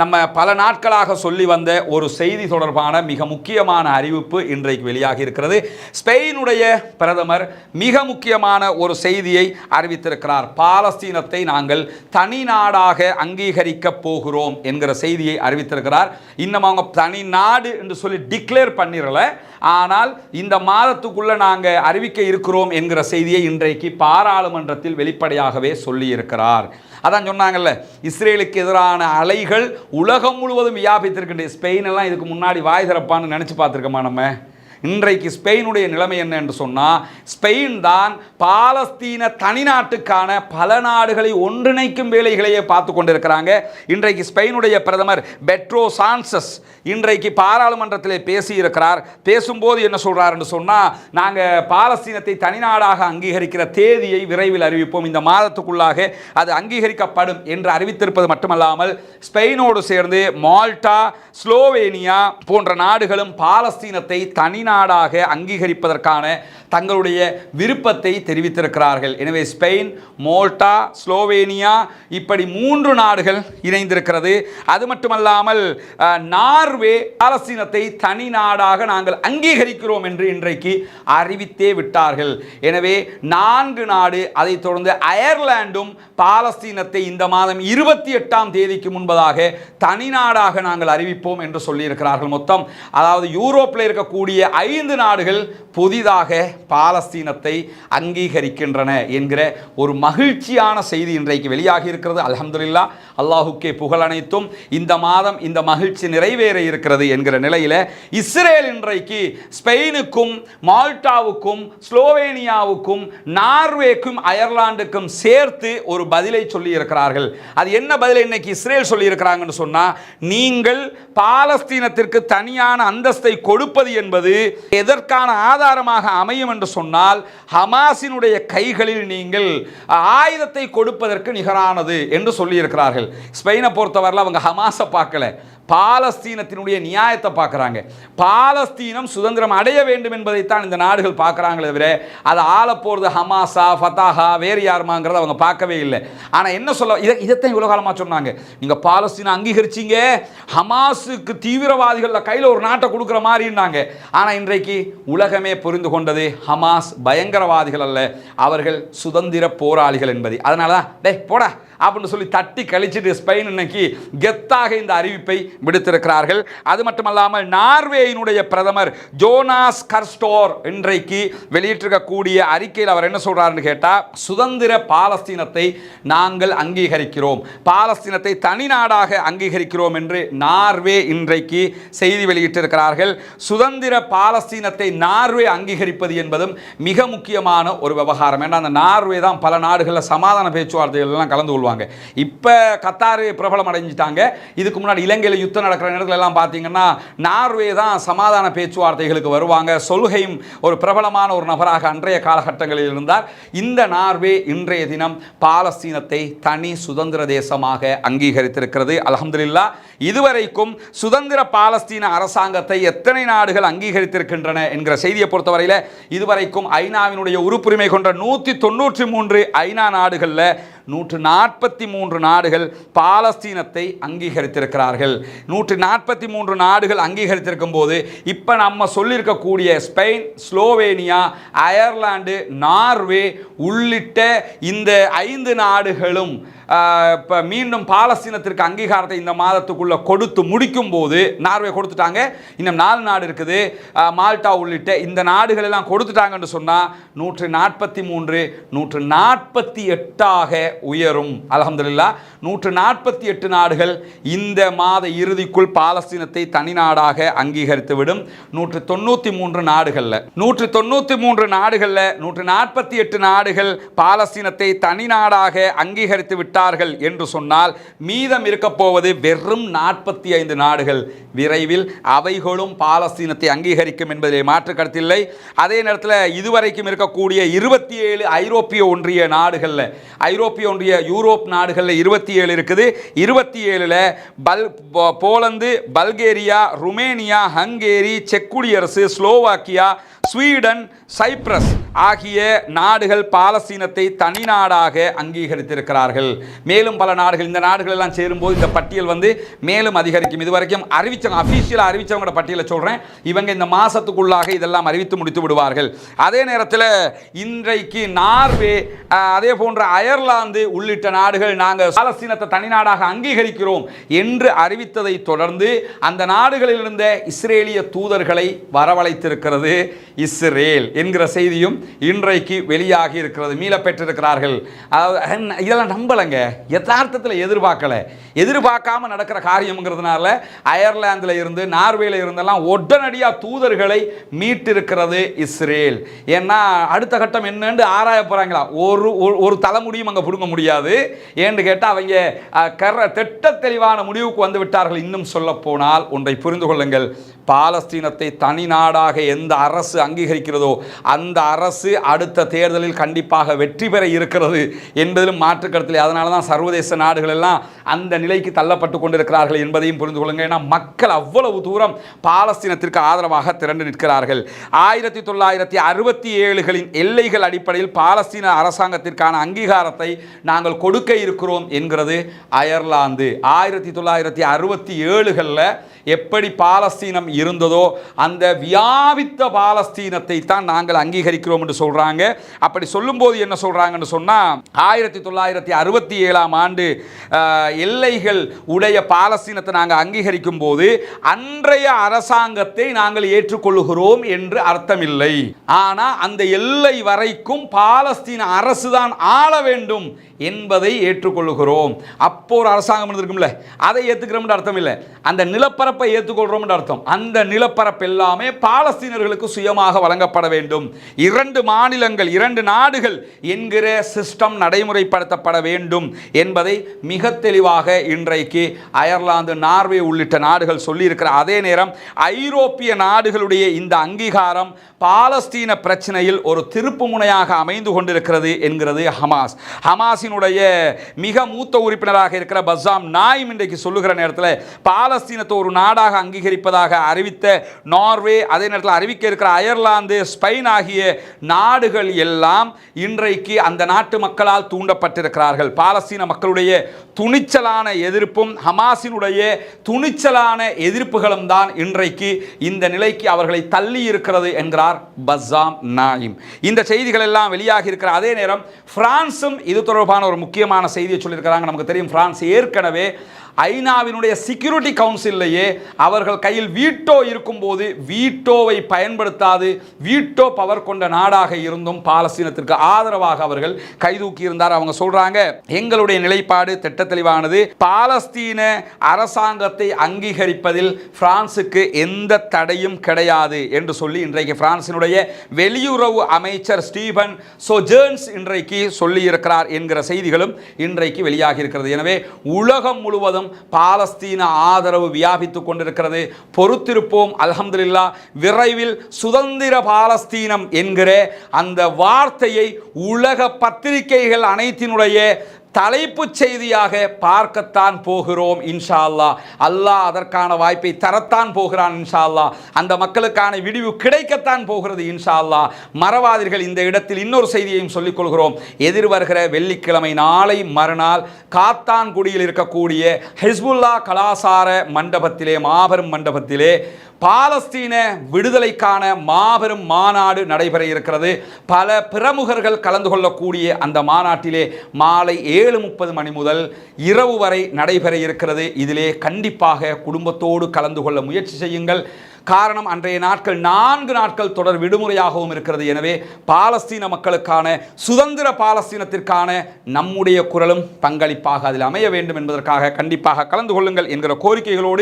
நம்ம பல நாட்களாக சொல்லி வந்த ஒரு செய்தி தொடர்பான மிக முக்கியமான அறிவிப்பு இன்றைக்கு வெளியாகி இருக்கிறது. ஸ்பெயினுடைய பிரதமர் மிக முக்கியமான ஒரு செய்தியை அறிவித்திருக்கிறார். பாலஸ்தீனத்தை நாங்கள் தனி நாடாக அங்கீகரிக்கப் போகிறோம் என்கிற செய்தியை அறிவித்திருக்கிறார். இன்னும் அவங்க தனி நாடு என்று சொல்லி டிக்ளேர் பண்ணிடல ஆனால் இந்த மாதத்துக்குள்ளே நாங்கள் அறிவிக்க இருக்கிறோம் என்கிற செய்தியை இன்றைக்கு பாராளுமன்றத்தில் வெளிப்படையாகவே சொல்லியிருக்கிறார். அதான் சொன்னாங்கல்ல இஸ்ரேலுக்கு எதிரான அலைகள் உலகம் முழுவதும் வியாபித்திருக்கின்ற ஸ்பெயின் எல்லாம் இதுக்கு முன்னாடி வாய் திறப்பான்னு நினச்சி பார்த்துருக்கோமா நம்ம? இன்றைக்கு ஸ்பெயினுடைய நிலைமை என்ன என்று சொன்னால் ஸ்பெயின் தான் பாலஸ்தீன தனிநாட்டுக்கான பல நாடுகளை ஒன்றிணைக்கும் வேலைகளையே பார்த்து கொண்டிருக்கிறாங்க. இன்றைக்கு ஸ்பெயினுடைய பிரதமர் பெட்ரோ சான்சஸ் இன்றைக்கு பாராளுமன்றத்தில் பேசியிருக்கிறார். பேசும்போது என்ன சொல்கிறார் என்று சொன்னால் நாங்கள் பாலஸ்தீனத்தை தனிநாடாக அங்கீகரிக்கிற தேதியை விரைவில் அறிவிப்போம். இந்த மாதத்துக்குள்ளாக அது அங்கீகரிக்கப்படும் என்று அறிவித்திருப்பது மட்டுமல்லாமல் ஸ்பெயினோடு சேர்ந்து மால்டா ஸ்லோவேனியா போன்ற நாடுகளும் பாலஸ்தீனத்தை தனி நாடாக அங்கீகரிப்பதற்கான தங்களுடைய விருப்பத்தை தெரிவித்திருக்கிறார்கள். எனவே ஸ்பெயின் மோல்டா ஸ்லோவேனியா இப்படி மூன்று நாடுகள் இணைந்திருக்கிறது. அது மட்டுமல்லாமல் நார்வே பாலஸ்தீனத்தை தனி நாடாக நாங்கள் அங்கீகரிக்கிறோம் என்று இன்றைக்கு அறிவித்தே விட்டார்கள். எனவே நான்கு நாடு அதைத் தொடர்ந்து அயர்லாண்டும் பாலஸ்தீனத்தை இந்த மாதம் இருபத்தி எட்டாம் தேதிக்கு முன்பதாக தனி நாடாக நாங்கள் அறிவிப்போம் என்று சொல்லியிருக்கிறார்கள் மொத்தம். அதாவது யூரோப்பில் இருக்கக்கூடிய ஐந்து நாடுகள் புதிதாக பாலஸ்தீனத்தை அங்கீகரிக்கின்றன என்கிற ஒரு மகிழ்ச்சியான செய்தி இன்றைக்கு வெளியாகி இருக்கிறது. அலமதுல்லா அல்லாஹுக்கே புகழ் அனைத்தும். இந்த மாதம் இந்த மகிழ்ச்சி நிறைவேற இருக்கிறது என்கிற நிலையில் இஸ்ரேல் இன்றைக்கு ஸ்பெயினுக்கும் மால்டாவுக்கும் ஸ்லோவேனியாவுக்கும் நார்வேக்கும் அயர்லாண்டுக்கும் சேர்த்து ஒரு பதிலை சொல்லி இருக்கிறார்கள் அது என்ன பதில் இன்னைக்கு இஸ்ரேல் சொல்லியிருக்கிறாங்கன்னு சொன்னால் நீங்கள் பாலஸ்தீனத்திற்கு தனியான அந்தஸ்தை கொடுப்பது என்பது எதற்கான ஆதாரமாக அமையும் என்று சொன்னால் ஹமாஸினுடைய கைகளில் நீங்கள் ஆயுதத்தை கொடுப்பதற்கு நிகரானது என்று சொல்லியிருக்கிறார்கள். ஸ்பெயினை பொறுத்தவரையில் அவங்க ஹமாஸை பார்க்கல. பாலஸ்தீனத்தினுடைய நியாயத்தை பார்க்குறாங்க. பாலஸ்தீனம் சுதந்திரம் அடைய வேண்டும் என்பதைத்தான் இந்த நாடுகள் பார்க்குறாங்களே தவிர அதை ஆள போகிறது ஹமாஸா ஃபத்தாஹா வேறு யாருமாங்கிறத அவங்க பார்க்கவே இல்லை. ஆனால் என்ன சொல்ல இதை இதைத்தான் இவ்வளோ காலமாக சொன்னாங்க. நீங்கள் பாலஸ்தீனை அங்கீகரிச்சீங்க ஹமாஸுக்கு தீவிரவாதிகளில் கையில் ஒரு நாட்டை கொடுக்குற மாதிரின்னாங்க. ஆனால் இன்றைக்கு உலகமே புரிந்து கொண்டது ஹமாஸ் பயங்கரவாதிகள் அல்ல அவர்கள் சுதந்திர போராளிகள் என்பதை. அதனால தான் டேய் போடா. அப்படின்னு சொல்லி தட்டி கழிச்சிட்டு ஸ்பெயின் இன்னைக்கு கெத்தாக இந்த அறிவிப்பை விடுத்திருக்கிறார்கள். அது மட்டுமல்லாமல் நார்வேயினுடைய பிரதமர் ஜோனாஸ் கர்ஸ்டோர் இன்றைக்கு வெளியிட்டிருக்கக்கூடிய அறிக்கையில் அவர் என்ன சொல்கிறாருன்னு கேட்டால் சுதந்திர பாலஸ்தீனத்தை நாங்கள் அங்கீகரிக்கிறோம். பாலஸ்தீனத்தை தனி நாடாக அங்கீகரிக்கிறோம் என்று நார்வே இன்றைக்கு செய்தி வெளியிட்டிருக்கிறார்கள். சுதந்திர பாலஸ்தீனத்தை நார்வே அங்கீகரிப்பது என்பதும் மிக முக்கியமான ஒரு விவகாரம். ஏன்னா அந்த நார்வே தான் பல நாடுகளில் சமாதான பேச்சுவார்த்தைகள்லாம் கலந்து கலந்து சொல்லுவாங்க. இப்போ கத்தார் பிரபலம் அடைஞ்சிட்டாங்க. இதுக்கு முன்னாடி இலங்கையில் யுத்தம் நடக்கிற நேரத்தில் எல்லாம் பார்த்தீங்கன்னா நார்வே தான் சமாதான பேச்சுவார்த்தைகளுக்கு வருவாங்க. சொல்கையும் ஒரு பிரபலமான ஒரு நபராக அன்றைய காலகட்டங்களில் இருந்தார். இந்த நார்வே இன்றைய தினம் பாலஸ்தீனத்தை தனி சுதந்திர தேசமாக அங்கீகரித்திருக்கிறது. அலமதுல்லா இதுவரைக்கும் சுதந்திர பாலஸ்தீன அரசாங்கத்தை எத்தனை நாடுகள் அங்கீகரித்திருக்கின்றன என்கிற செய்தியை பொறுத்தவரையில் இதுவரைக்கும் ஐநாவினுடைய உறுப்புரிமை கொண்ட நூற்றி தொண்ணூற்றி மூன்று ஐநா நாடுகளில் நூற்று நாற்பத்தி மூன்று நாடுகள் பாலஸ்தீனத்தை அங்கீகரித்திருக்கிறார்கள். நூற்று நாற்பத்தி மூன்று நாடுகள் அங்கீகரித்திருக்கும் போது இப்போ நம்ம சொல்லியிருக்கக்கூடிய ஸ்பெயின் ஸ்லோவேனியா அயர்லாண்டு நார்வே உள்ளிட்ட இந்த ஐந்து நாடுகளும் இப்போ மீண்டும் பாலஸ்தீனத்திற்கு அங்கீகாரத்தை இந்த மாதத்துக்குள்ளே கொடுத்து முடிக்கும் போது நார்வே கொடுத்துட்டாங்க. இன்னும் நாலு நாடு இருக்குது. மால்டா உள்ளிட்ட இந்த நாடுகள் எல்லாம் கொடுத்துட்டாங்கன்னு சொன்னால் நூற்று நாற்பத்தி மூன்று நூற்று நாற்பத்தி எட்டாக உயரும். அலமதுல்லா நூற்று நாற்பத்தி எட்டு நாடுகள் இந்த மாத இறுதிக்குள் பாலஸ்தீனத்தை தனி நாடாக அங்கீகரித்து விடும். நூற்று தொண்ணூற்றி மூன்று நாடுகளில் நூற்று தொண்ணூற்றி மூன்று நாடுகளில் நூற்று நாற்பத்தி எட்டு நாடுகள் பாலஸ்தீனத்தை தனி நாடாக அங்கீகரித்து விட்டார்கள் என்று சொன்னால் மீதம் இருக்கப்போவது வெறும் நாற்பத்தி ஐந்து நாடுகள். விரைவில் அவைகளும் பாலஸ்தீனத்தை அங்கீகரிக்கும் என்பதிலே மாற்று கருத்தில்லை. அதே நேரத்தில் இதுவரைக்கும் இருக்கக்கூடிய இருபத்தி ஏழு ஐரோப்பிய ஒன்றிய நாடுகளில் ஐரோப்பிய ஒன்றிய யூரோப் நாடுகளில் இருபத்தி ஏழு இருக்குது. இருபத்தி ஏழில் பல் போ- போலந்து பல்கேரியா ருமேனியா ஹங்கேரி செக் குடியரசு ஸ்லோவாக்கியா ஸ்வீடன் சைப்ரஸ் ஆகிய நாடுகள் பாலஸ்தீனத்தை தனி நாடாக அங்கீகரித்திருக்கிறார்கள். மேலும் பல நாடுகள் இந்த நாடுகள் எல்லாம் சேரும்போது இந்த பட்டியல் வந்து மேலும் அதிகரிக்கும். இதுவரைக்கும் அறிவிச்சவங்க அஃபீஷியலாக அறிவித்தவங்களோட பட்டியலை சொல்கிறேன் இவங்க இந்த மாசத்துக்குள்ளாக இதெல்லாம் அறிவித்து முடித்து விடுவார்கள். அதே நேரத்தில் இன்றைக்கு நார்வே அதே போன்ற அயர்லாந்து உள்ளிட்ட நாடுகள் நாங்கள் பாலஸ்தீனத்தை தனி நாடாக அங்கீகரிக்கிறோம் என்று அறிவித்ததை தொடர்ந்து அந்த நாடுகளில் இருந்த இஸ்ரேலிய தூதர்களை வரவழைத்திருக்கிறது இஸ்ரேல் என்கிற செய்தியும் இன்றைக்கு வெளியாகி இருக்கிறது. மீள பெற்றிருக்கிறார்கள். இதெல்லாம் நம்பலைங்க. யதார்த்தத்தில் எதிர்பார்க்கல. எதிர்பார்க்காம நடக்கிற காரியம்ங்கிறதுனால அயர்லாந்தில் இருந்து நார்வேல இருந்தெல்லாம் உடனடியாக தூதர்களை மீட்டிருக்கிறது இஸ்ரேல். ஏன்னா அடுத்த கட்டம் என்னன்னு ஆராய போகிறாங்களா ஒரு ஒரு- தலைமுடியும் அங்கே பிடுங்க முடியாது. ஏன்னு கேட்டால் அவங்க கர திட்ட தெளிவான முடிவுக்கு வந்து விட்டார்கள். இன்னும் சொல்ல போனால் ஒன்றை புரிந்து கொள்ளுங்கள். பாலஸ்தீனத்தை தனி நாடாக எந்த அரசு அங்கீகரிக்கிறதோ அந்த அரசு அடுத்த தேர்தலில் கண்டிப்பாக வெற்றி பெற இருக்கிறது என்பதிலும் மாற்று அதனால் அதனால தான் சர்வதேச நாடுகள் எல்லாம் அந்த நிலைக்கு தள்ளப்பட்டு கொண்டிருக்கிறார்கள் என்பதையும் புரிந்து கொள்ளுங்கள் ஏன்னா மக்கள் அவ்வளவு தூரம் பாலஸ்தீனத்திற்கு ஆதரவாக திரண்டு நிற்கிறார்கள். ஆயிரத்தி தொள்ளாயிரத்தி அறுபத்தி ஏழுகளின் எல்லைகள் அடிப்படையில் பாலஸ்தீன அரசாங்கத்திற்கான அங்கீகாரத்தை நாங்கள் கொடுக்க இருக்கிறோம் என்கிறது அயர்லாந்து. ஆயிரத்தி தொள்ளாயிரத்தி அறுபத்தி ஏழுகளில் எப்படி பாலஸ்தீனம் இருந்ததோ அந்த வியாபித்த பாலஸ்தீனத்தை தான் நாங்கள் அங்கீகரிக்கிறோம் என்று சொல்றாங்க. அப்படி சொல்லும்போது என்ன சொல்கிறாங்கன்னு சொன்னா ஆயிரத்தி தொள்ளாயிரத்தி அறுபத்தி ஏழாம் ஆண்டு எல்லைகள் உடைய பாலஸ்தீனத்தை நாங்கள் அங்கீகரிக்கும் போது அன்றைய அரசாங்கத்தை நாங்கள் ஏற்றுக்கொள்ளுகிறோம் என்று அர்த்தமில்லை. ஆனால் அந்த எல்லை வரைக்கும் பாலஸ்தீன அரசு தான் ஆள வேண்டும் என்பதை ஏற்றுக்கொள்ளுகிறோம். அப்போ ஒரு அரசாங்கம் இருந்திருக்கும்ல அதை ஏற்றுக்கிறோம்னு அர்த்தம் இல்லை அந்த நிலப்பரப்பை ஏற்றுக்கொள்கிறோம்னு அர்த்தம். அந்த நிலப்பரப்பு எல்லாமே பாலஸ்தீனர்களுக்கு சுயமாக வழங்கப்பட வேண்டும். இரண்டு மாநிலங்கள் இரண்டு நாடுகள் என்கிற சிஸ்டம் நடைமுறைப்படுத்தப்பட வேண்டும். என்பதை மிக தெளிவாக இன்றைக்கு அயர்லாந்து நார்வே உள்ளிட்ட நாடுகள் சொல்லியிருக்கிற அதே நேரம் ஐரோப்பிய நாடுகளுடைய இந்த அங்கீகாரம் பாலஸ்தீன பிரச்சனையில் ஒரு திருப்பு முனையாக அமைந்து கொண்டிருக்கிறது என்கிறது ஹமாஸ். ஹமாஸினுடைய மிக மூத்த உறுப்பினராக இருக்கிற பஸ்ஸாம் நாயும் இன்றைக்கு சொல்லுகிற நேரத்தில் பாலஸ்தீனத்தை ஒரு நாடாக அங்கீகரிப்பதாக அறிவித்த நார்வே அதே நேரத்தில் அறிவிக்க இருக்கிற அயர்லாந்து ஸ்பெயின் ஆகிய நாடுகள் எல்லாம் இன்றைக்கு அந்த நாட்டு மக்களால் தூண்டப்பட்டிருக்கிறார்கள். பாலஸ்தீன மக்களுடைய துணிச்சலான எதிர்ப்பும் ஹமாஸினுடைய துணிச்சலான எதிர்ப்புகளும் தான் இன்றைக்கு இந்த நிலைக்கு அவர்களை தள்ளி இருக்கிறது என்கிறார் பஸ்ஸாம் நாயிம். இந்த செய்திகள் எல்லாம் வெளியாகி இருக்கிற அதே நேரம் பிரான்சும் இது தொடர்பான ஒரு முக்கியமான செய்தியை சொல்லியிருக்கிறாங்க. நமக்கு தெரியும் பிரான்ஸ் ஏற்கனவே ஐநாவினுடைய செக்யூரிட்டி கவுன்சில்லையே அவர்கள் கையில் வீட்டோ இருக்கும்போது வீட்டோவை பயன்படுத்தாது வீட்டோ பவர் கொண்ட நாடாக இருந்தும் பாலஸ்தீனத்திற்கு ஆதரவாக அவர்கள் கைதூக்கி இருந்தார். அவங்க சொல்றாங்க எங்களுடைய நிலைப்பாடு திட்ட தெளிவானது பாலஸ்தீன அரசாங்கத்தை அங்கீகரிப்பதில் பிரான்சுக்கு எந்த தடையும் கிடையாது என்று சொல்லி இன்றைக்கு பிரான்சினுடைய வெளியுறவு அமைச்சர் ஸ்டீபன் சோஜர்ன்ஸ் இன்றைக்கு சொல்லி இருக்கிறார் என்கிற செய்திகளும் இன்றைக்கு வெளியாகி இருக்கிறது. எனவே உலகம் முழுவதும் பாலஸ்தீன ஆதரவு வியாபித்துக் கொண்டிருக்கிறது. பொறுத்திருப்போம் அலமதுல்லா விரைவில் சுதந்திர பாலஸ்தீனம் என்கிற அந்த வார்த்தையை உலக பத்திரிகைகள் அனைத்தினுடைய தலைப்புச் செய்தியாக பார்க்கத்தான் போகிறோம் இன்ஷா அல்லாஹ் அல்லாஹ் அதற்கான வாய்ப்பை தரத்தான் போகிறான் இன்ஷா அல்லாஹ் அந்த மக்களுக்கான விடிவு கிடைக்கத்தான் போகிறது இன்ஷா அல்லாஹ் மறவாதீர்கள் இந்த இடத்தில் இன்னொரு செய்தியையும் சொல்லிக் கொள்கிறோம். எதிர் வருகிற வெள்ளிக்கிழமை நாளை மறுநாள் காத்தான்குடியில் இருக்கக்கூடிய ஹிஸ்புல்லா கலாசார மண்டபத்திலே மாபெரும் மண்டபத்திலே பாலஸ்தீன விடுதலைக்கான மாபெரும் மாநாடு நடைபெற இருக்கிறது. பல பிரமுகர்கள் கலந்து கொள்ளக்கூடிய அந்த மாநாட்டிலே மாலை ஏழு முப்பது மணி முதல் இரவு வரை நடைபெற இருக்கிறது. இதிலே கண்டிப்பாக குடும்பத்தோடு கலந்து கொள்ள முயற்சி செய்யுங்கள். காரணம் அன்றைய நாட்கள் நான்கு நாட்கள் தொடர் விடுமுறையாகவும் இருக்கிறது. எனவே பாலஸ்தீன மக்களுக்கான சுதந்திர பாலஸ்தீனத்திற்கான நம்முடைய குரலும் பங்களிப்பாக அதில் அமைய வேண்டும் என்பதற்காக கண்டிப்பாக கலந்து கொள்ளுங்கள் என்கிற கோரிக்கைகளோடு